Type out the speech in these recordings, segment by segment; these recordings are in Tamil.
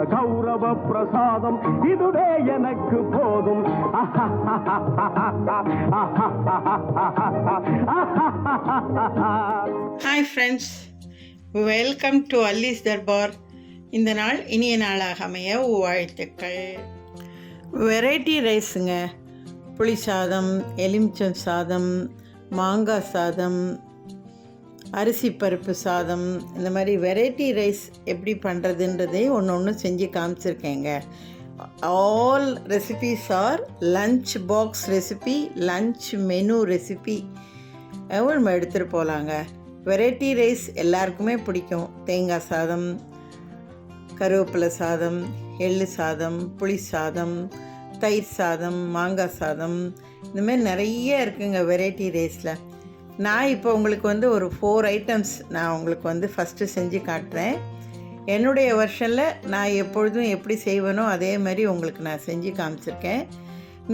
பிரசாதம் அந்த கௌரவ பிரசாதம் இதுவே எனக்கு போதும். Hi friends welcome to Alli's Darbar இந்த நாள் இனிய நாளாக அமைய வாழ்த்துக்கள். வெரைட்டி ரைஸுங்க புளி சாதம் எலுமிச்சம் சாதம் மாங்காய் சாதம் அரிசி பருப்பு சாதம் இந்த மாதிரி வெரைட்டி ரைஸ் எப்படி பண்ணுறதுன்றதே ஒன்று ஒன்று செஞ்சு காமிச்சிருக்கேங்க. All recipes or lunch box recipe lunch menu recipe நம்ம எடுத்துகிட்டு போகலாங்க வெரைட்டி ரைஸ் எல்லாருக்குமே பிடிக்கும். தேங்காய் சாதம் கருவேப்பிலை சாதம் எள்ளு சாதம் புளி சாதம் தயிர் சாதம் மாங்காய் சாதம் இந்த மாதிரி நிறைய இருக்குங்க வெரைட்டி ரைஸில் நான் இப்போ உங்களுக்கு வந்து ஒரு ஃபோர் ஐட்டம்ஸ் நான் உங்களுக்கு வந்து ஃபஸ்ட்டு செஞ்சு காட்டுறேன். என்னுடைய வருஷனில் நான் எப்பொழுதும் எப்படி செய்வேனோ அதே மாதிரி உங்களுக்கு நான் செஞ்சு காமிச்சிருக்கேன்.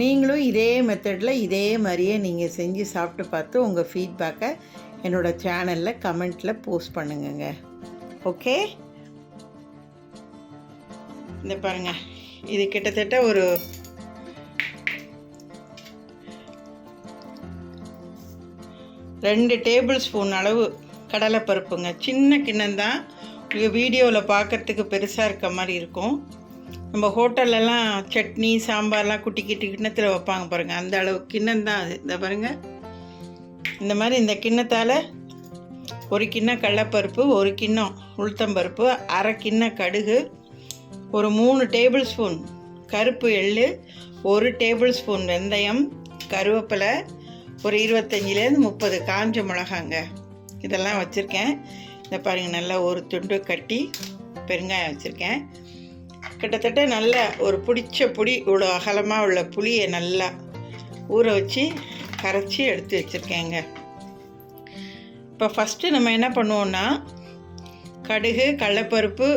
நீங்களும் இதே மெத்தடில் இதே மாதிரியே நீங்கள் செஞ்சு சாப்பிட்டு பார்த்து உங்கள் ஃபீட்பேக்கை என்னோடய சேனலில் கமெண்ட்டில் போஸ்ட் பண்ணுங்கங்க. ஓகே இந்த பாருங்கள் இது கிட்டத்தட்ட ஒரு ரெண்டு டேபிள் ஸ்பூன் அளவு கடலைப்பருப்புங்க. சின்ன கிண்ணம் தான் வீடியோவில் பார்க்குறதுக்கு பெருசாக இருக்க மாதிரி இருக்கும். நம்ம ஹோட்டல்லலாம் சட்னி சாம்பார்லாம் குட்டி குட்டி கிண்ணத்தில் வைப்பாங்க பாருங்கள் அந்த அளவு கிண்ணம் தான் அது. இந்த பாருங்கள் இந்த மாதிரி இந்த கிண்ணத்தால் ஒரு கிண்ணம் கடலப்பருப்பு ஒரு கிண்ணம் உளுத்தம்பருப்பு அரை கிண்ண கடுகு ஒரு மூணு டேபிள் ஸ்பூன் கருப்பு எள்ளு ஒரு டேபிள் ஸ்பூன் வெந்தயம் கருவேப்பிலை ஒரு இருபத்தஞ்சிலேருந்து முப்பது காஞ்ச மிளகாங்க. இதெல்லாம் வச்சுருக்கேன். இந்த பாருங்கள் நல்லா ஒரு துண்டு கட்டி பெருங்காயம் வச்சுருக்கேன். கிட்டத்தட்ட நல்ல ஒரு பிடிச்ச புளி இவ்வளோ அகலமாக உள்ள புளியை நல்லா ஊற வச்சு கரைச்சி எடுத்து வச்சுருக்கேங்க. இப்போ ஃபஸ்ட்டு நம்ம என்ன பண்ணுவோன்னா கடுகு கடலப்பருப்பு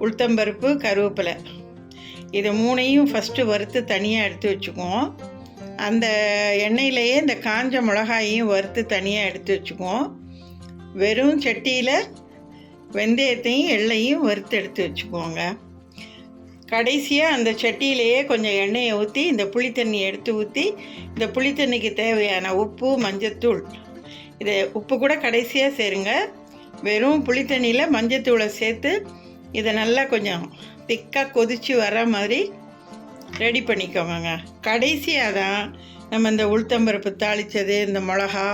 உளுத்தம்பருப்பு கருவேப்பிலை. இதை மூணையும் ஃபஸ்ட்டு வறுத்து தனியாக எடுத்து வச்சுக்குவோம். அந்த எண்ணெயிலேயே இந்த காஞ்ச மிளகாயையும் வறுத்து தனியாக எடுத்து வச்சுக்குவோம். வெறும் சட்டியில் வெந்தயத்தையும் எள்ளையும் வறுத்து எடுத்து வச்சுக்குவோங்க. கடைசியாக அந்த சட்டியிலேயே கொஞ்சம் எண்ணெயை ஊற்றி இந்த புளித்தண்ணி எடுத்து ஊற்றி இந்த புளித்தண்ணிக்கு தேவையான உப்பு மஞ்சத்தூள் இதை உப்பு கூட கடைசியாக சேருங்க. வெறும் புளித்தண்ணியில் மஞ்சத்தூளை சேர்த்து இதை நல்லா கொஞ்சம் திக்காக கொதித்து வர மாதிரி ரெடி பண்ணிக்கோங்க. கடைசியாக தான் நம்ம இந்த உளுத்தம்பருப்பு தாளித்தது இந்த மிளகா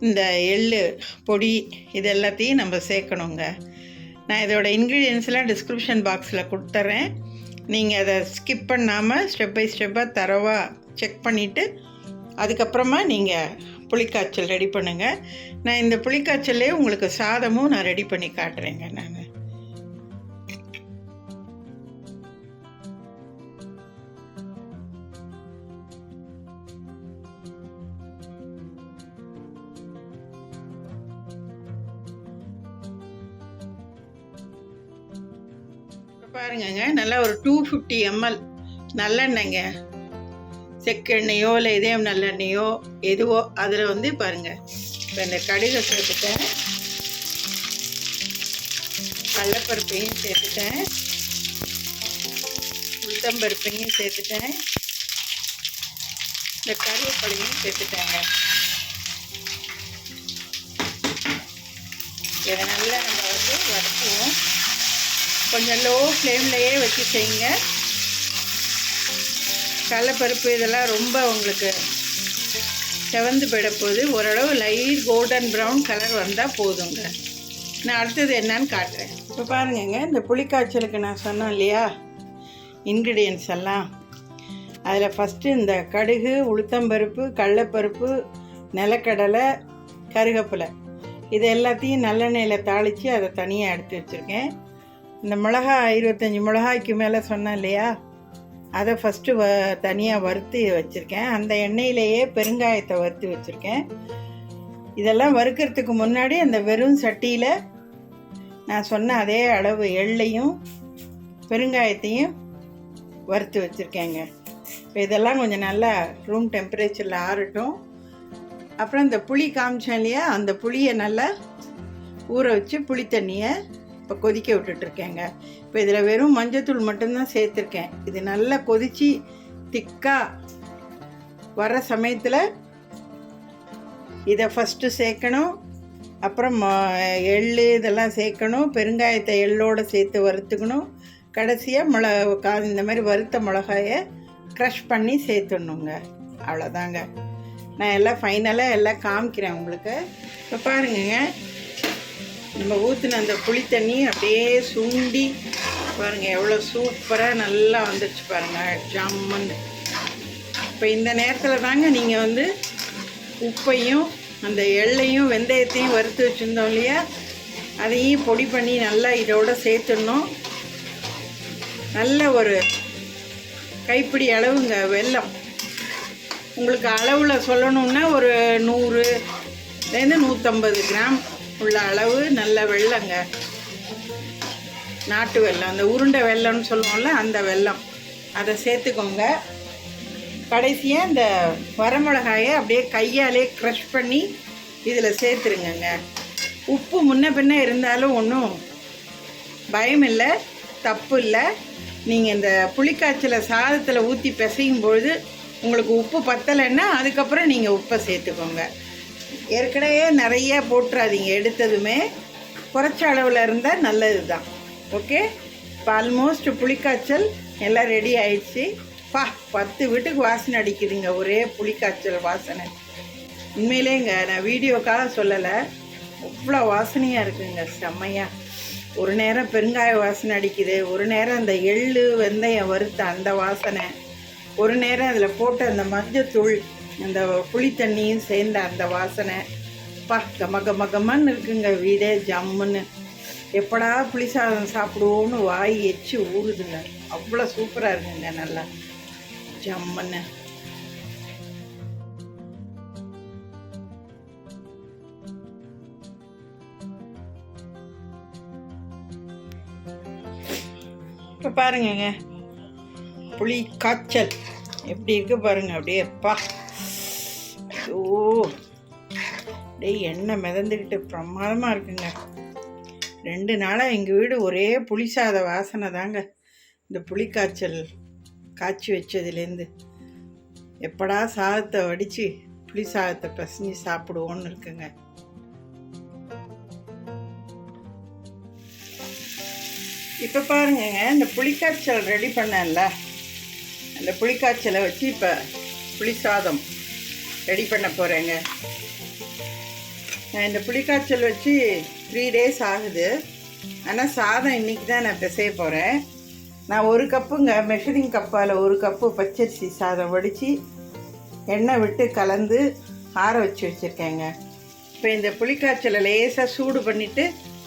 இந்த எள் பொடி இது எல்லாத்தையும் நம்ம சேர்க்கணுங்க. நான் இதோட இன்க்ரீடியன்ஸ்லாம் டிஸ்கிரிப்ஷன் பாக்ஸில் கொடுத்துட்றேன் நீங்கள் அதை ஸ்கிப் பண்ணாமல் ஸ்டெப் பை ஸ்டெப்பாக தரவாக செக் பண்ணிவிட்டு அதுக்கப்புறமா நீங்கள் புளிக்காய்ச்சல் ரெடி பண்ணுங்கள் நான் இந்த புளிக்காய்ச்சல்லே உங்களுக்கு சாதமும் நான் ரெடி பண்ணி காட்டுறேங்க நான். பாருங்கங்க நல்லா ஒரு டூ ஃபிஃப்டி எம்எல் நல்லெண்ணெய்ங்க. செக்கெண்ணெயோ இல்லை இதயம் நல்லெண்ணெயோ எதுவோ அதில் வந்து பாருங்கள் இப்போ இந்த கடுகை சேர்த்துட்டேன். கடலப்பருப்பையும் சேர்த்துட்டேன். உளுத்தம்பருப்பையும் சேர்த்துட்டேன். இந்த கருவேப்பிலையும் சேர்த்துட்டேங்க. இதை நல்லா நம்ம வந்து வறுக்குவோம் கொஞ்சம் லோ ஃப்ளேம்லையே வச்சு செய்யுங்க. கடலப்பருப்பு இதெல்லாம் ரொம்ப உங்களுக்கு செவந்து போயிட ஓரளவு லைட் கோல்டன் ப்ரௌன் கலர் வந்தால் போதுங்க. நான் அடுத்தது என்னன்னு காட்டுறேன். இப்போ பாருங்கங்க இந்த புளிக்காய்ச்சலுக்கு நான் சொன்னோம் இல்லையா? இன்க்ரீடியன்ஸ் எல்லாம். அதில் ஃபஸ்ட்டு இந்த கடுகு உளுத்தம்பருப்பு கடலப்பருப்பு நிலக்கடலை கருகப்பிலை. இது எல்லாத்தையும் நல்லெண்ணெயில் தாளித்து அதை தனியாக எடுத்து வச்சுருக்கேன். இந்த மிளகா இருபத்தஞ்சி மிளகாய்க்கு மேலே சொன்னேன் இல்லையா? அதை ஃபஸ்ட்டு வ தனியாக வறுத்து வச்சுருக்கேன். அந்த எண்ணெயிலேயே பெருங்காயத்தை வறுத்து வச்சுருக்கேன். இதெல்லாம் வறுக்கிறதுக்கு முன்னாடி அந்த வெறும் சட்டியில் நான் சொன்ன அதே அளவு எள்ளையும் பெருங்காயத்தையும் வறுத்து வச்சுருக்கேங்க. இப்போ இதெல்லாம் கொஞ்சம் நல்லா ரூம் டெம்பரேச்சரில் ஆறட்டும். அப்புறம் இந்த புளி காமிச்சேன் இல்லையா? அந்த புளியை நல்லா ஊற வச்சு புளி தண்ணியை இப்போ கொதிக்க விட்டுட்ருக்கேங்க. இப்போ இதில் வெறும் மஞ்சத்தூள் மட்டும்தான் சேர்த்துருக்கேன். இது நல்லா கொதித்து திக்காக வர சமயத்தில் இதை ஃபஸ்ட்டு சேர்க்கணும். அப்புறம் ம- எள்ளு இதெல்லாம் சேர்க்கணும். பெருங்காயத்தை எள்ளோடு சேர்த்து வறுத்துக்கணும். கடைசியாக மிள கா இந்த மாதிரி வறுத்த மிளகாயை க்ரஷ் பண்ணி சேர்த்துடணுங்க. அவ்வளோதாங்க. நான் எல்லாம் ஃபைனலாக எல்லாம் காமிக்கிறேன் உங்களுக்கு. இப்போ பாருங்கங்க. நம்ம ஊற்றின அந்த புளி தண்ணி அப்படியே சுண்டி பாருங்கள் எவ்வளோ சூப்பராக நல்லா வந்துடுச்சு பாருங்கள் ஜம்முன்னு. இப்போ இந்த நேரத்தில் தாங்க நீங்கள் வந்து உப்பையும் அந்த எள்ளையும் வெந்தயத்தையும் வறுத்து வச்சுருந்தோம் இல்லையா? அதையும் பொடி பண்ணி நல்லா இதோட சேர்த்துடணும். நல்ல ஒரு கைப்பிடி அளவுங்க வெல்லம். உங்களுக்கு அளவில் சொல்லணுன்னா ஒரு நூறுலேருந்து நூற்றம்பது கிராம். உள்ள அளவு நல்ல வெள்ளங்க. நாட்டு வெள்ளம் அந்த உருண்டை வெல்லம்னு சொல்லுவோம்ல அந்த வெல்லம் அதை சேர்த்துக்கோங்க. கடைசியாக இந்த வரமிளகாயை அப்படியே கையாலே க்ரஷ் பண்ணி இதில் சேர்த்துருங்கங்க. உப்பு முன்ன பின்ன இருந்தாலும் ஒன்றும் பயம் இல்லை தப்பு இல்லை. நீங்கள் இந்த புளிக்காய்ச்சலை சாதத்தில் ஊற்றி பிசையும் பொழுது உங்களுக்கு உப்பு பத்தலைன்னா அதுக்கப்புறம் நீங்கள் உப்பை சேர்த்துக்கோங்க. ஏற்கனவே நிறைய போட்டுறாதீங்க எடுத்ததுமே. குறைச்ச அளவில் இருந்தால் நல்லது தான் ஓகே இப்போ ஆல்மோஸ்ட் புளிக்காய்ச்சல் எல்லாம் ரெடி ஆயிடுச்சு. பா பத்து வீட்டுக்கு வாசனை அடிக்குதுங்க ஒரே புளிக்காய்ச்சல் வாசனை. உண்மையிலேங்க நான் வீடியோக்காக சொல்லலை. அவ்வளோ வாசனையாக இருக்குங்க செம்மையாக ஒரு நேரம் பெருங்காய வாசனை அடிக்குது ஒரு நேரம் அந்த எள்ளு வெந்தயம் வறுத்த அந்த வாசனை ஒரு நேரம் அதில் போட்ட அந்த மஞ்சத்தூள் அந்த புளி தண்ணியும் சேர்ந்த அந்த வாசனை. பா கம கம கமன்னு இருக்குங்க வீடே ஜம்முன்னு. எப்படா புளி சாதம் சாப்பிடுவோன்னு வாய் எச்சு ஊறுதுங்க. அவ்வளோ சூப்பராக இருக்குங்க நல்லா. ஜம்முன்னு. இப்போ பாருங்கங்க. புளி காய்ச்சல். எப்படி இருக்கு பாருங்க அப்படியே அப்பா அப்படியே எண்ணெய் மிதந்துக்கிட்டு பிரமாதமாக இருக்குங்க. ரெண்டு நாளாக எங்கள் வீடு ஒரே புளி சாத வாசனை தாங்க. இந்த புளி காய்ச்சல் காய்ச்சி வச்சதுலேருந்து எப்படா சாதத்தை வடித்து புளி சாதத்தை பசஞ்சு சாப்பிடுவோன்னு இருக்குங்க. இப்போ பாருங்கங்க இந்த புளிக்காய்ச்சல் ரெடி பண்ணேன்ல. அந்த புளிக்காய்ச்சலை வச்சு இப்போ புளி சாதம் ரெடி பண்ண போகிறேங்க நான் இந்த புளிக்காய்ச்சல் வச்சு த்ரீ டேஸ் ஆகுது. ஆனால் சாதம் இன்றைக்கி தான் நான் பிசைய போகிறேன் நான் ஒரு கப்புங்க மெஷரிங் கப்பால் ஒரு கப்பு பச்சரிசி சாதம் வடித்து எண்ணெய் விட்டு கலந்து ஆற வச்சு வச்சுருக்கேங்க. இப்போ இந்த புளிக்காய்ச்சலை லேசாக சூடு பண்ணிவிட்டு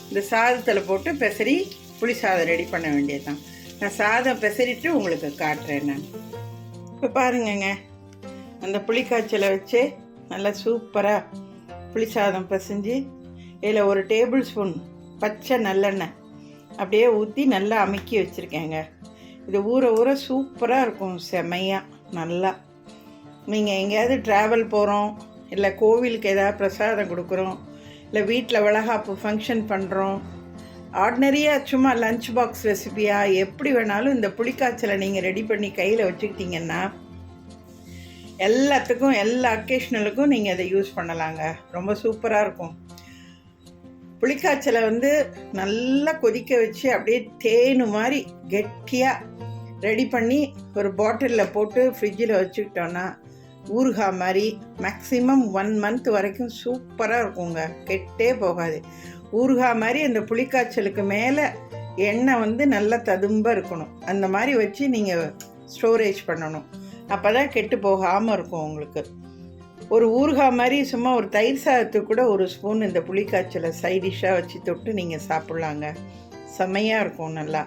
இந்த சாதத்தில் போட்டு பெசரி புளி சாதம் ரெடி பண்ண வேண்டியதுதான். நான் சாதம் பெசரிட்டு உங்களுக்கு காட்டுறேன் நான். இப்போ பாருங்கங்க அந்த புளிக்காய்ச்சலை வச்சு நல்லா சூப்பராக புளி சாதம் பிசைஞ்சு இதில் ஒரு டேபிள் ஸ்பூன் பச்சை நல்லெண்ணெய் அப்படியே ஊற்றி நல்லா அமுக்கி வச்சுருக்கேங்க. இது ஊற ஊற சூப்பராக இருக்கும் செமையாக நல்லா. நீங்கள் எங்கேயாவது ட்ராவல் போகிறோம் இல்லை கோவிலுக்கு ஏதாவது பிரசாதம் கொடுக்குறோம் இல்லை வீட்டில் வளகாப்பு ஃபங்க்ஷன் பண்ணுறோம் ஆர்டினரியாக சும்மா லஞ்ச் பாக்ஸ் ரெசிபியாக எப்படி வேணாலும் இந்த புளிக்காய்ச்சலை நீங்கள் ரெடி பண்ணி கையில் வச்சுக்கிட்டிங்கன்னா எல்லாத்துக்கும் எல்லா அக்கேஷனலுக்கும் நீங்கள் அதை யூஸ் பண்ணலாங்க. ரொம்ப சூப்பராக இருக்கும். புளிக்காய்ச்சலை வந்து நல்லா கொதிக்க வச்சு அப்படியே தேனு மாதிரி கெட்டியாக ரெடி பண்ணி ஒரு பாட்டிலில் போட்டு ஃப்ரிட்ஜில் வச்சுக்கிட்டோன்னா ஊறுகாய் மாதிரி மேக்ஸிமம் ஒன் மந்த் வரைக்கும் சூப்பராக இருக்குங்க. கெட்டே போகாது. ஊறுகாய் மாதிரி அந்த புளிக்காய்ச்சலுக்கு மேலே எண்ணெய் வந்து நல்லா ததும்ப இருக்கணும். அந்த மாதிரி வச்சு நீங்கள் ஸ்டோரேஜ் பண்ணணும். அப்போ தான் கெட்டு போகாமல் இருக்கும் உங்களுக்கு. ஒரு ஊறுகாய் மாதிரி சும்மா ஒரு தயிர் சாதத்துக்கு கூட ஒரு ஸ்பூன் இந்த புளிக்காய்ச்சலை சைடிஷ்ஷாக வச்சு தொட்டு நீங்கள் சாப்பிட்லாங்க. செம்மையாக இருக்கும் நல்லா.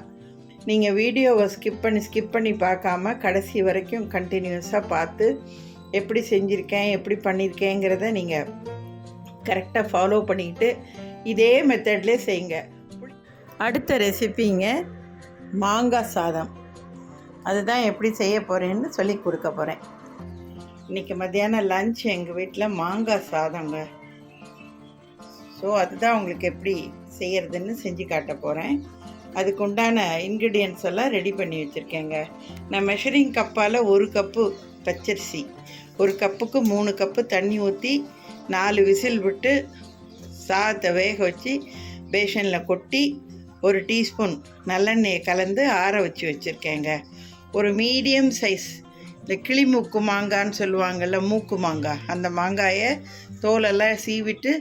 நீங்கள் வீடியோவை ஸ்கிப் பண்ணி ஸ்கிப் பண்ணி பார்க்காம கடைசி வரைக்கும் கண்டினியூஸாக பார்த்து எப்படி செஞ்சுருக்கேன் எப்படி பண்ணியிருக்கேங்கிறத நீங்கள் கரெக்டாக ஃபாலோ பண்ணிக்கிட்டு இதே மெத்தட்லேயே செய்யுங்க. அடுத்த ரெசிபிங்க மாங்காய் சாதம். அதுதான் எப்படி செய்ய போகிறேன்னு சொல்லி கொடுக்க போகிறேன் இன்றைக்கி மத்தியானம் லஞ்ச் எங்கள் வீட்டில் மாங்காய் சாதங்க. ஸோ அதுதான் உங்களுக்கு எப்படி செய்கிறதுன்னு செஞ்சு காட்ட போகிறேன் அதுக்கு உண்டான இன்க்ரீடியன்ஸ் எல்லாம் ரெடி பண்ணி வச்சுருக்கேங்க. நான் மெஷரிங் கப்பால் ஒரு கப்பு பச்சரிசி ஒரு கப்புக்கு மூணு கப்பு தண்ணி ஊற்றி நாலு விசில் விட்டு சாதத்தை வேக வச்சு பேஷனில் கொட்டி ஒரு டீஸ்பூன் நல்லெண்ணெயை கலந்து ஆற வச்சு வச்சுருக்கேங்க. ஒரு மீடியம் சைஸ் இந்த கிளி மூக்கு மாங்கான்னு சொல்லுவாங்கள்ல மூக்கு மாங்காய் அந்த மாங்காயை தோலெல்லாம் சீவிட்டு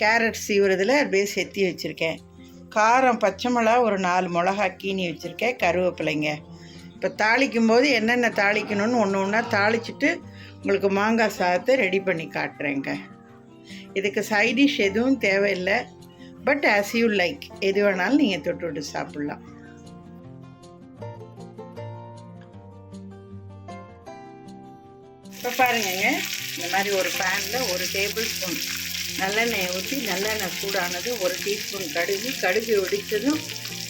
கேரட் சீவுறதில் அப்படியே செத்தி வச்சுருக்கேன். காரம் பச்சை மிளகா ஒரு நாலு மிளகா கீனி வச்சுருக்கேன் கருவேப்பிலைங்க. இப்போ தாளிக்கும் போது என்னென்ன தாளிக்கணும்னு ஒன்று ஒன்றா தாளிச்சிட்டு உங்களுக்கு மாங்காய் சாதத்தை ரெடி பண்ணி காட்டுறேங்க. இதுக்கு சைடிஷ் எதுவும் தேவையில்லை. பட் ஆஸ் யூ லைக் எது வேணாலும் நீங்கள் தொட்டு விட்டு சாப்பிட்லாம். இப்போ பாருங்கங்க. இந்த மாதிரி ஒரு பேனில் ஒரு டேபிள் ஸ்பூன் நல்லெண்ணெயை ஊற்றி நல்லெண்ணெய் சூடானது ஒரு டீஸ்பூன் கடுகு. கடுகு வெடித்ததும்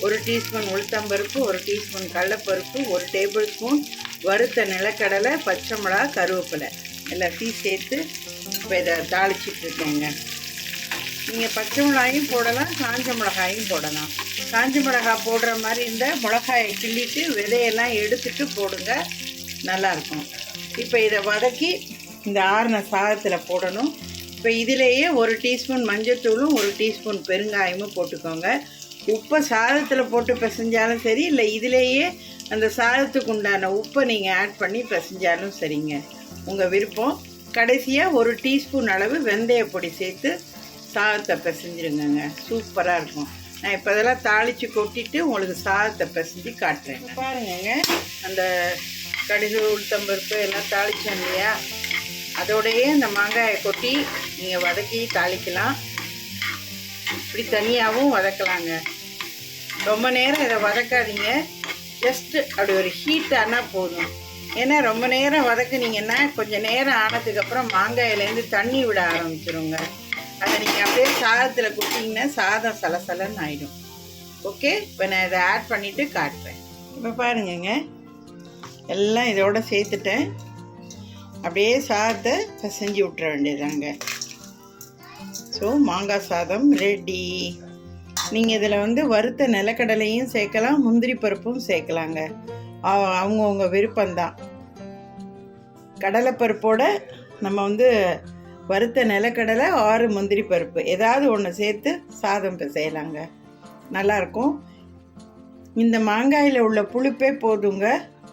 ஒரு டீஸ்பூன் உளுத்தம்பருப்பு ஒரு டீஸ்பூன் கடலப்பருப்பு ஒரு டேபிள் ஸ்பூன் வறுத்த நிலக்கடலை பச்சை மிளகா கருவேப்பிலை. எல்லாத்தையும் சேர்த்து இப்போ இதை தாளிச்சிட்டு இருக்கேங்க. நீங்கள் பச்சை மிளகாயும் போடலாம் காஞ்ச மிளகாயும் போடலாம். காஞ்ச மிளகாய் போடுற மாதிரி இருந்தால் மிளகாயை கிள்ளிட்டு விதையெல்லாம் எடுத்துட்டு போடுங்க. நல்லாயிருக்கும் இப்போ இதை வதக்கி இந்த ஆறின சாதத்தில் போடணும். இப்போ இதிலேயே ஒரு டீஸ்பூன் மஞ்சத்தூளும் ஒரு டீஸ்பூன் பெருங்காயமும் போட்டுக்கோங்க. உப்பை சாதத்தில் போட்டு பிசைஞ்சாலும் சரி இல்லை இதிலேயே அந்த சாதத்துக்கு உண்டான உப்பை நீங்கள் ஆட் பண்ணி பிசைஞ்சாலும் சரிங்க. உங்கள் விருப்பம். கடைசியாக ஒரு டீஸ்பூன் அளவு வெந்தய பொடி சேர்த்து சாதத்தை பிசைஞ்சிருங்கங்க. சூப்பராக இருக்கும். நான் இப்போ இதெல்லாம் தாளித்து கொட்டிட்டு உங்களுக்கு சாதத்தை பிசைஞ்சு காட்டுறேன் பாருங்கங்க. அந்த கடுகு உளுத்தம்பருப்பு எல்லாம் தாளித்தோம் இல்லையா? அதோடையே இந்த மாங்காயை கொட்டி நீங்கள் வதக்கி தாளிக்கலாம். இப்படி தனியாகவும் வதக்கலாங்க. ரொம்ப நேரம் இதை வதக்காதீங்க. ஜஸ்ட்டு அப்படி ஒரு ஹீட் ஆனால் போதும். ஏன்னா ரொம்ப நேரம் வதக்குனீங்கன்னா கொஞ்சம் நேரம் ஆனதுக்கப்புறம் மாங்காயிலேருந்து தண்ணி விட ஆரம்பிச்சிருங்க. அதை நீங்கள் அப்படியே சாதத்தில் கொடுத்தீங்கன்னா சாதம் சலசலன்னு ஆகிடும் ஓகே இப்போ நான் இதை ஆட் பண்ணிவிட்டு காட்டுறேன். இப்போ பாருங்கங்க. எல்லாம் இதோட சேர்த்துட்டேன் அப்படியே சாதத்தை பிசைஞ்சு விட்டுற வேண்டியதாங்க ஸோ மாங்காய் சாதம் ரெடி நீங்கள் இதில் வந்து வறுத்த நிலக்கடலையும் சேர்க்கலாம் முந்திரி பருப்பும் சேர்க்கலாங்க. அவங்கவுங்க அவங்கவங்க விருப்பம்தான். கடலைப்பருப்போட நம்ம வந்து வறுத்த நிலக்கடலை ஆறு முந்திரி பருப்பு. ஏதாவது ஒன்று சேர்த்து சாதம் செய்யலாங்க நல்லாயிருக்கும் இந்த மாங்காயில் உள்ள புளிப்பே போதுங்க.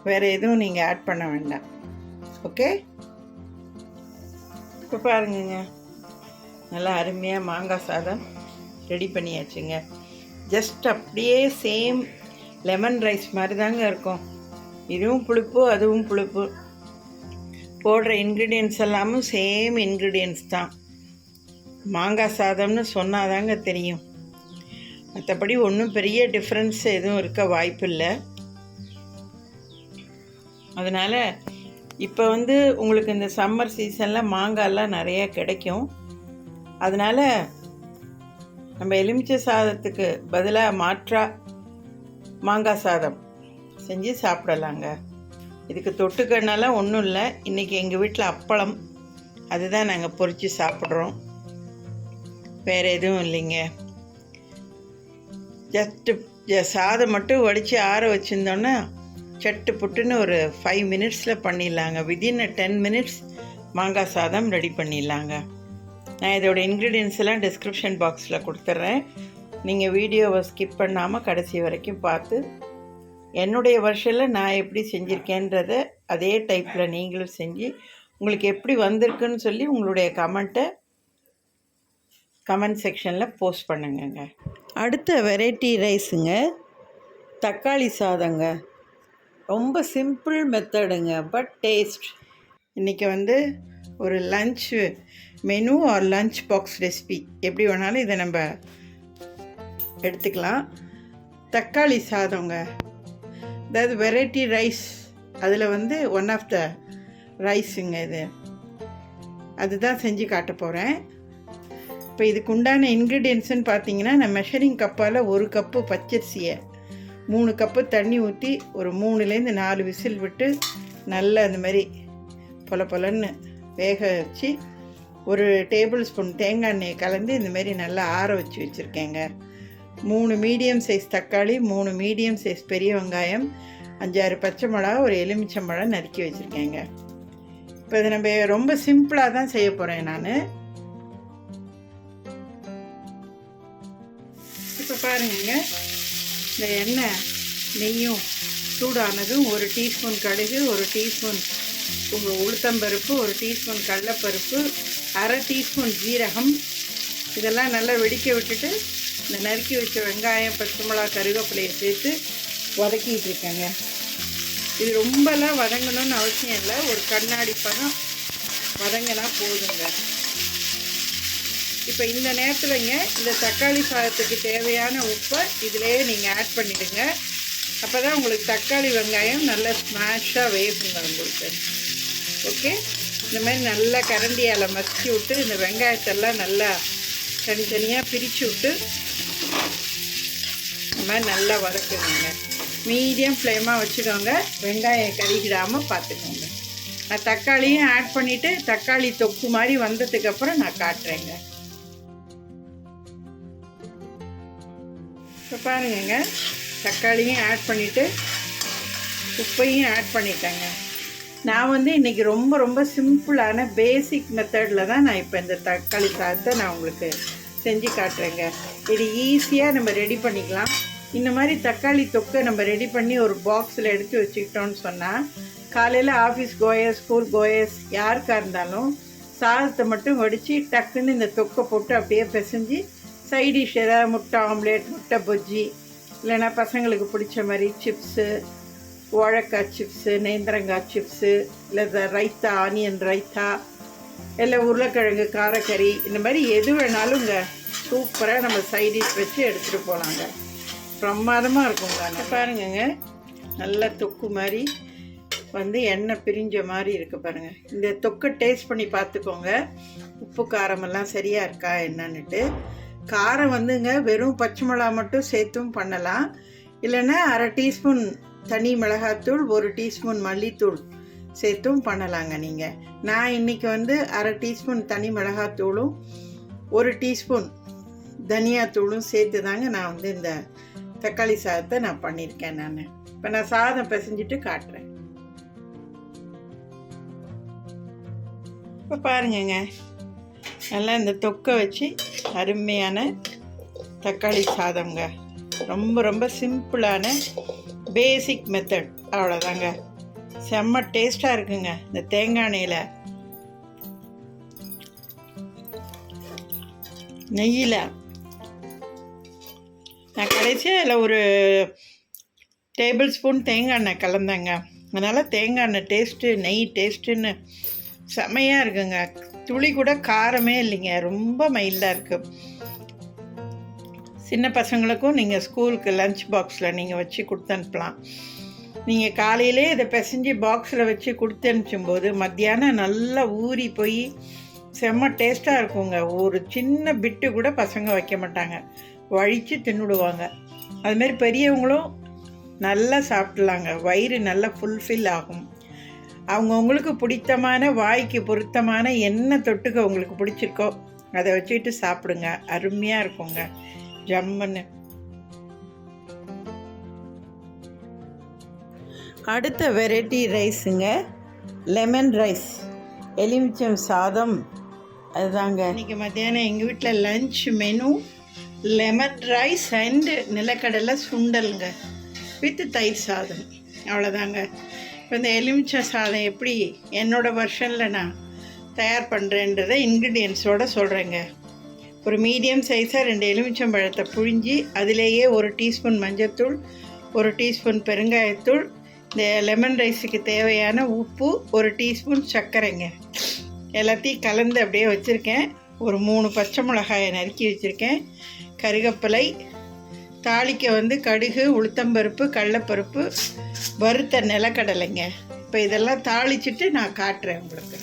வேறு எதுவும் நீங்கள் ஆட் பண்ண வேண்டாம். ஓகே இப்போ பாருங்கங்க. நல்லா அருமையாக மாங்காய் சாதம் ரெடி பண்ணியாச்சுங்க. ஜஸ்ட் அப்படியே சேம் லெமன் ரைஸ் மாதிரி தாங்க இருக்கும். இதுவும் புளிப்பு அதுவும் புளிப்பு. போடுற இன்க்ரீடியன்ஸ் எல்லாமும் சேம் இன்க்ரீடியன்ஸ் தான். மாங்காய் சாதம்னு சொன்னாதாங்க தெரியும். மற்றபடி ஒன்றும் பெரிய டிஃப்ரென்ஸ் எதுவும் இருக்க வாய்ப்பு இல்லை அதனால் இப்போ வந்து உங்களுக்கு இந்த சம்மர் சீசனில் மாங்காய்லாம் நிறைய கிடைக்கும். அதனால் நம்ம எலுமிச்சை சாதத்துக்கு பதிலாக மாற்றா மாங்காய் சாதம் செஞ்சு சாப்பிடலாங்க. இதுக்கு தொட்டுக்கனாலாம் ஒன்றும் இல்லை. இன்றைக்கி எங்கள் வீட்டில் அப்பளம் அதுதான் நாங்கள் பொறித்து சாப்பிட்றோம். வேறு எதுவும் இல்லைங்க. ஜஸ்ட்டு சாதம் மட்டும் வடித்து ஆற வச்சுருந்தோன்னா சட்டு புட்டுன்னு ஒரு ஃபைவ் மினிட்ஸில் பண்ணிடலாங்க. வித்தின் அ டென் மினிட்ஸ் மாங்காய் சாதம் ரெடி பண்ணிடலாங்க. நான் இதோட இன்க்ரீடியன்ஸ் எல்லாம் டிஸ்கிரிப்ஷன் பாக்ஸில் கொடுத்துட்றேன் நீங்கள் வீடியோவை ஸ்கிப் பண்ணாமல் கடைசி வரைக்கும் பார்த்து என்னுடைய வருஷத்தில் நான் எப்படி செஞ்சுருக்கேன்றத அதே டைப்பில் நீங்களும் செஞ்சு உங்களுக்கு எப்படி வந்திருக்குன்னு சொல்லி உங்களுடைய கமெண்ட்டை கமெண்ட் செக்ஷனில் போஸ்ட் பண்ணுங்கங்க. அடுத்த வெரைட்டி ரைஸுங்க தக்காளி சாதங்க. ரொம்ப சிம்பிள் மெத்தடுங்க பட் டேஸ்ட் இன்றைக்கி வந்து ஒரு lunch menu or lunch box recipe எப்படி வேணாலும் இதை நம்ம எடுத்துக்கலாம். தக்காளி சாதங்க. அதாவது வெரைட்டி ரைஸ் அதில் வந்து ஒன் ஆஃப் த ரைஸுங்க இது. அதுதான் செஞ்சு காட்ட போகிறேன் இப்போ இதுக்கு உண்டான இன்க்ரீடியன்ஸ்னு பார்த்தீங்கன்னா நான் மெஷரிங் கப்பால் ஒரு கப்பு பச்சரிசியை மூணு கப்பு தண்ணி ஊற்றி ஒரு மூணுலேருந்து நாலு விசில் விட்டு நல்லா அந்த மாதிரி பொல பொலன்னு வேக வச்சு ஒரு டேபிள் ஸ்பூன் தேங்காய் எண்ணெயை கலந்து இந்த மாதிரி நல்லா ஆற வச்சு வச்சுருக்கேங்க. மூணு மீடியம் சைஸ் தக்காளி மூணு மீடியம் சைஸ் பெரிய வெங்காயம் அஞ்சாறு பச்சை மிளகா ஒரு எலுமிச்சம்பழம் நறுக்கி வச்சுருக்கேங்க. இப்போ இதை நம்ம ரொம்ப சிம்பிளாக தான் செய்ய போகிறேன் நான். இப்போ பாருங்க இந்த எண்ணெய் நெய்யும் சூடானதும் ஒரு டீஸ்பூன் கடுகு ஒரு டீஸ்பூன் உளுத்தம்பருப்பு ஒரு டீஸ்பூன் கடலப்பருப்பு அரை டீஸ்பூன் ஜீரகம். இதெல்லாம் நல்லா வெடிக்க விட்டுட்டு இந்த நறுக்கி வச்ச வெங்காயம் பச்சை மிளகா கருவேப்பிலையை சேர்த்து வதக்கிட்டு இருக்கேங்க. இது ரொம்பலாம் வதங்கணும்னு அவசியம் இல்லை. ஒரு கண்ணாடி பழம் வதங்கினா போதுங்க. இப்போ இந்த நேரத்தில்ங்க இந்த தக்காளி சாதத்துக்கு தேவையான உப்பை இதிலே நீங்கள் ஆட் பண்ணிவிடுங்க அப்போ தான் உங்களுக்கு தக்காளி வெங்காயம் நல்லா ஸ்மாஷாக வேகுங்க உங்களுக்கு. ஓகே இந்த மாதிரி நல்லா கரண்டியால் மசிச்சு விட்டு இந்த வெங்காயத்தெல்லாம் நல்லா தனித்தனியாக பிரித்து விட்டு இந்த மாதிரி நல்லா வதக்குங்க மீடியம் ஃப்ளேமாக வச்சுக்கோங்க. வெங்காயம் கருகிடாமல் பார்த்துக்கோங்க. நான் தக்காளியும் ஆட் பண்ணிவிட்டு தக்காளி தொக்கு மாதிரி வந்ததுக்கப்புறம் நான் காட்டுறேங்க. இப்போ பாருங்கங்க. தக்காளியும் ஆட் பண்ணிவிட்டு உப்பையும் ஆட் பண்ணிட்டேங்க. நான் வந்து இன்றைக்கி ரொம்ப ரொம்ப சிம்பிளான பேசிக் மெத்தடில் தான் நான் இப்போ இந்த தக்காளி சாதத்தை நான் உங்களுக்கு செஞ்சு காட்டுறேங்க. இது ஈஸியாக நம்ம ரெடி பண்ணிக்கலாம். இந்த மாதிரி தக்காளி தொக்கை நம்ம ரெடி பண்ணி ஒரு பாக்ஸில் எடுத்து வச்சுக்கிட்டோன்னு சொன்னால் காலையில் ஆஃபீஸ் கோயஸ் ஸ்கூல் கோயஸ் யாருக்காக இருந்தாலும் சாதத்தை மட்டும் வடித்து டக்குன்னு இந்த தொக்கை போட்டு அப்படியே பிசைஞ்சு சைட் டிஷ் ஏதாவது முட்டை ஆம்லேட் முட்டை பஜ்ஜி இல்லைன்னா பசங்களுக்கு பிடிச்ச மாதிரி சிப்ஸு வாழைக்காய் சிப்ஸு நேந்திரங்காய் சிப்ஸு இல்லை ரைத்தா ஆனியன் ரைத்தா இல்லை உருளைக்கிழங்கு காரக்கறி இந்த மாதிரி எது வேணாலுங்க சூப்பராக நம்ம சைடிஷ் வச்சு எடுத்துகிட்டு போகலாங்க பிரமாதமாக இருக்குங்க பாருங்கங்க. நல்ல தொக்கு மாதிரி வந்து எண்ணெய் பிரிஞ்ச மாதிரி இருக்குது பாருங்கள் இந்த தொக்கை டேஸ்ட் பண்ணி பார்த்துக்கோங்க. உப்பு காரமெல்லாம் சரியாக இருக்கா என்னன்னுட்டு. காரம் வந்துங்க வெறும் பச்சை மிளகா மட்டும் சேர்த்தும் பண்ணலாம். இல்லைன்னா அரை டீஸ்பூன் தனி மிளகாத்தூள் ஒரு டீஸ்பூன் மல்லித்தூள் சேர்த்தும் பண்ணலாங்க நீங்கள் நான் இன்றைக்கி வந்து அரை டீஸ்பூன் தனி மிளகாத்தூளும் ஒரு டீஸ்பூன் தனியாத்தூளும் சேர்த்து தாங்க நான் வந்து இந்த தக்காளி சாதத்தை நான் பண்ணியிருக்கேன் நான். இப்போ நான் சாதம் பிசைஞ்சிட்டு காட்டுறேன். இப்போ பாருங்கங்க. நல்லா இந்த தொக்கை வச்சு அருமையான தக்காளி சாதம்ங்க. ரொம்ப ரொம்ப சிம்பிளான பேசிக் மெத்தட் அவ்வளோதாங்க செம்ம டேஸ்ட்டாக இருக்குங்க இந்த தேங்காய் எண்ணெயில். நெய்யில். நான் கடைசியாக அதில் ஒரு டேபிள் ஸ்பூன் தேங்காய் எண்ணெய் கலந்தேங்க. அதனால் தேங்காய் எண்ணெய் டேஸ்ட்டு நெய் டேஸ்ட்டுன்னு செமையாக இருக்குங்க. துளி கூட காரமே இல்லைங்க. ரொம்ப மைல்டாக இருக்குது சின்ன பசங்களுக்கும் நீங்கள் ஸ்கூலுக்கு லஞ்ச் பாக்ஸில் நீங்கள் வச்சு கொடுத்து அனுப்பலாம். நீங்கள் காலையிலே இதை பிசைஞ்சு பாக்ஸில் வச்சு கொடுத்து அனுப்பிச்சும்போது மத்தியானம் நல்லா ஊறி போய் செம்ம டேஸ்ட்டாக இருக்குங்க. ஒரு சின்ன பிட்டு கூட பசங்க வைக்க மாட்டாங்க. வழித்து தின்னுடுவாங்க. அதுமாரி பெரியவங்களும் நல்லா சாப்பிட்லாங்க. வயிறு நல்லா ஃபுல்ஃபில் ஆகும். அவங்கவுங்களுக்கு பிடித்தமான வாய்க்கு பொருத்தமான என்ன தொட்டுக்க உங்களுக்கு பிடிச்சிருக்கோ அதை வச்சுக்கிட்டு சாப்பிடுங்க. அருமையாக இருக்குங்க. ஜம்முன்னு. அடுத்த வெரைட்டி ரைஸுங்க லெமன் ரைஸ் எலுமிச்சம் சாதம். அதுதாங்க. இன்றைக்கி மத்தியானம் எங்கள் வீட்டில் lunch menu lemon rice and நிலக்கடலை சுண்டலுங்க. வித் தயிர் சாதம். அவ்வளோதாங்க இப்போ இந்த எலுமிச்சை சாதம் எப்படி என்னோடய வெர்ஷனில் நான் தயார் பண்ணுறேன்றதை இன்க்ரீடியன்ஸோடு சொல்கிறேங்க ஒரு மீடியம் சைஸாக ரெண்டு எலுமிச்சம்பழத்தை புழிஞ்சி அதிலேயே ஒரு டீஸ்பூன் மஞ்சத்தூள் ஒரு டீஸ்பூன் பெருங்காயத்தூள் இந்த லெமன் ரைஸுக்கு தேவையான உப்பு ஒரு டீஸ்பூன் சர்க்கரைங்க. எல்லாத்தையும் கலந்து அப்படியே வச்சுருக்கேன். ஒரு மூணு பச்சை மிளகாயை நறுக்கி வச்சுருக்கேன். கருகப்பிலை தாளிக்க வந்து கடுகு உளுத்தம்பருப்பு கடலப்பருப்பு வறுத்த நிலக்கடலைங்க. இப்போ இதெல்லாம் தாளிச்சிட்டு நான் காட்டுறேன் உங்களுக்கு.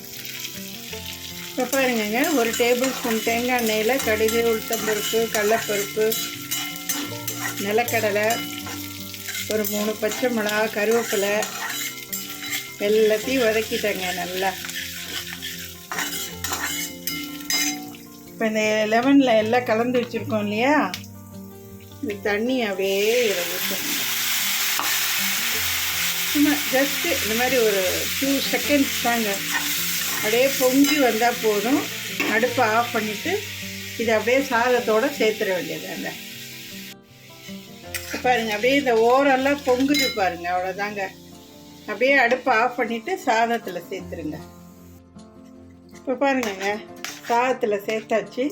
இப்போ பாருங்கங்க ஒரு டேபிள் ஸ்பூன் தேங்காய் எண்ணெயில் கடுகு உளுத்தம்பருப்பு கடலப்பருப்பு நிலக்கடலை ஒரு மூணு பச்சை மிளகா கருவேப்பிலை எல்லாத்தையும் வதக்கிட்டேங்க நல்லா. இப்போ இந்த லெமனில் எல்லாம் கலந்து வச்சுருக்கோம் இல்லையா? இந்த தண்ணி அப்படியே இதில் ஊற்றணும் சும்மா ஜஸ்ட்டு இந்த மாதிரி ஒரு டூ செகண்ட்ஸ் தாங்க. அப்படியே பொங்கி வந்தால் போதும். அடுப்பை ஆஃப் பண்ணிவிட்டு இதை அப்படியே சாதத்தோடு சேர்த்துட வேண்டியதாங்க பாருங்க அப்படியே இந்த ஓரெல்லாம் பொங்குது பாருங்க அவ்வளோதாங்க அப்படியே அடுப்பை ஆஃப் பண்ணிவிட்டு சாதத்தில் சேர்த்துருங்க. இப்போ பாருங்கங்க சாதத்தில் சேர்த்தாச்சு.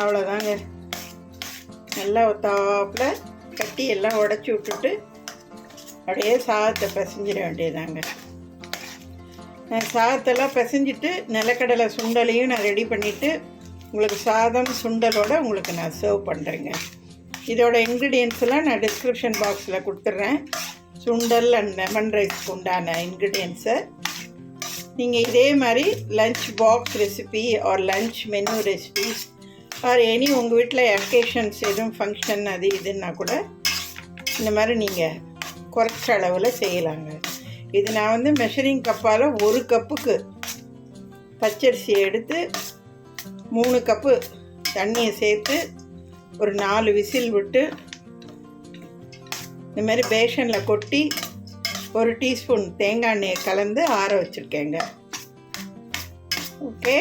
அவ்வளோதாங்க நல்லா ஒத்தாப்பில் கட்டி எல்லாம் உடச்சி விட்டுட்டு அப்படியே சாதத்தை பிசைஞ்சிட வேண்டியதாங்க நான் சாதத்தெல்லாம் பிசைஞ்சிட்டு நிலக்கடலை சுண்டலையும் நான் ரெடி பண்ணிவிட்டு உங்களுக்கு சாதம் சுண்டலோட உங்களுக்கு நான் சர்வ் பண்ணுறேங்க இதோட இன்க்ரீடியன்ஸ்லாம் நான் டிஸ்கிரிப்ஷன் பாக்ஸில் கொடுத்துட்றேன். சுண்டல் அண்ட் லெமன் ரைஸ்க்கு உண்டான இன்க்ரீடியன்ஸை நீங்கள் இதே மாதிரி lunch box recipe or lunch menu recipes or any உங்கள் வீட்டில் அக்கேஷன்ஸ் எதுவும் ஃபங்க்ஷன் அது இதுன்னா கூட இந்த மாதிரி நீங்கள் குறைச்ச அளவில் செய்யலாங்க. இது நான் வந்து மெஷரிங் கப்பால் ஒரு கப்புக்கு பச்சரிசி எடுத்து மூணு கப்பு தண்ணியை சேர்த்து ஒரு நாலு விசில் விட்டு இந்த மாதிரி பேஷனில் கொட்டி ஒரு டீஸ்பூன் தேங்காய் எண்ணெயை கலந்து ஆற வச்சுருக்கேங்க. ஓகே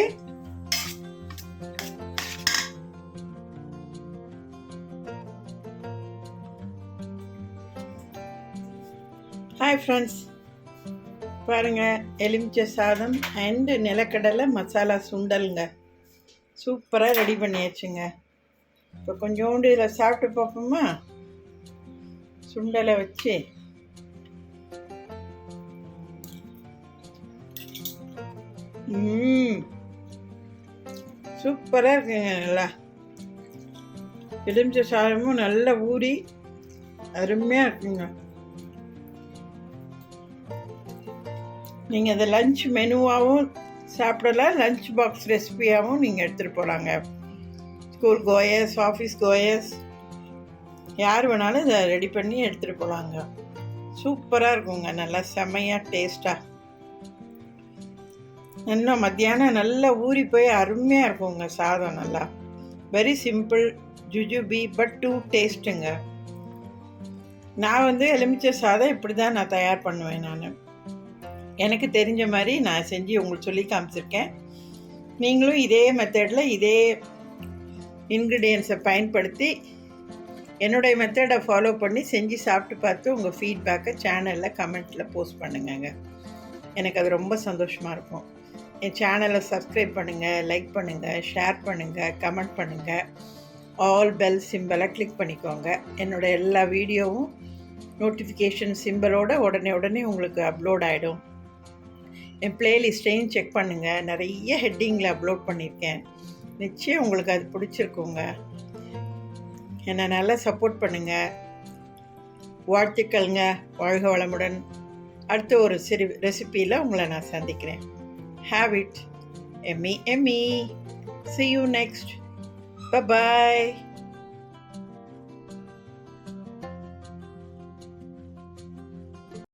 ஹாய் ஃப்ரெண்ட்ஸ் பாருங்கள் எலுமிச்சை சாதம் அண்டு நிலக்கடலை மசாலா சுண்டலுங்க. சூப்பராக ரெடி பண்ணியாச்சுங்க. இப்போ கொஞ்சோண்டு இதில் சாப்பிட்டு பார்ப்போமா? சுண்டலை வச்சு. ம் சூப்பராக இருக்குங்க நல்லா. எலுமிச்சை சாதமும் நல்லா ஊறி அருமையாக இருக்குங்க. நீங்கள் அதை லஞ்ச் மெனுவாகவும் சாப்பிடலாம் லஞ்ச் பாக்ஸ் ரெசிபியாகவும் நீங்கள் எடுத்துகிட்டு போகலாங்க ஸ்கூல் கோயஸ் ஆஃபீஸ் கோயஸ் யார் வேணாலும் இதை ரெடி பண்ணி எடுத்துகிட்டு போகலாங்க சூப்பராக இருக்குங்க நல்லா செம்மையாக டேஸ்ட்டாக இன்னும் மத்தியானம் நல்லா ஊறி போய் அருமையாக இருக்குங்க சாதம் நல்லா. வெரி சிம்பிள் ஜுஜுபி பட் டூ டேஸ்ட்டுங்க நான் வந்து எலுமிச்சை சாதம் இப்படி தான் நான் தயார் பண்ணுவேன் நான். எனக்கு தெரிஞ்ச மாதிரி நான் செஞ்சு உங்களுக்கு சொல்லி காமிச்சிருக்கேன். நீங்களும் இதே மெத்தடில் இதே இன்க்ரீடியன்ஸை பயன்படுத்தி என்னுடைய மெத்தடை ஃபாலோ பண்ணி செஞ்சு சாப்பிட்டு பார்த்து உங்கள் ஃபீட்பேக்கை சேனலில் கமெண்ட்டில் போஸ்ட் பண்ணுங்கங்க. எனக்கு அது ரொம்ப சந்தோஷமாக இருக்கும். என் சேனலை சப்ஸ்கிரைப் பண்ணுங்கள் லைக் பண்ணுங்கள் ஷேர் பண்ணுங்கள் கமெண்ட் பண்ணுங்கள் ஆல் பெல் சிம்பிளை கிளிக் பண்ணிக்கோங்க. என்னோட எல்லா வீடியோவும் நோட்டிஃபிகேஷன் சிம்பிளோட உடனே உடனே உங்களுக்கு அப்லோட் ஆகிடும் என் பிளேலிஸ்ட்டையும் செக் பண்ணுங்கள் நிறைய ஹெட்டிங்கில் அப்லோட் பண்ணியிருக்கேன் நிச்சயம் உங்களுக்கு அது பிடிச்சிருக்குங்க. என்னை நல்லா சப்போர்ட் பண்ணுங்கள் வாழ்த்துக்கள்ங்க. வாழ்க வளமுடன். அடுத்த ஒரு சிறு ரெசிப்பியில் உங்களை நான் சந்திக்கிறேன். Have it yummy yummy see you next bye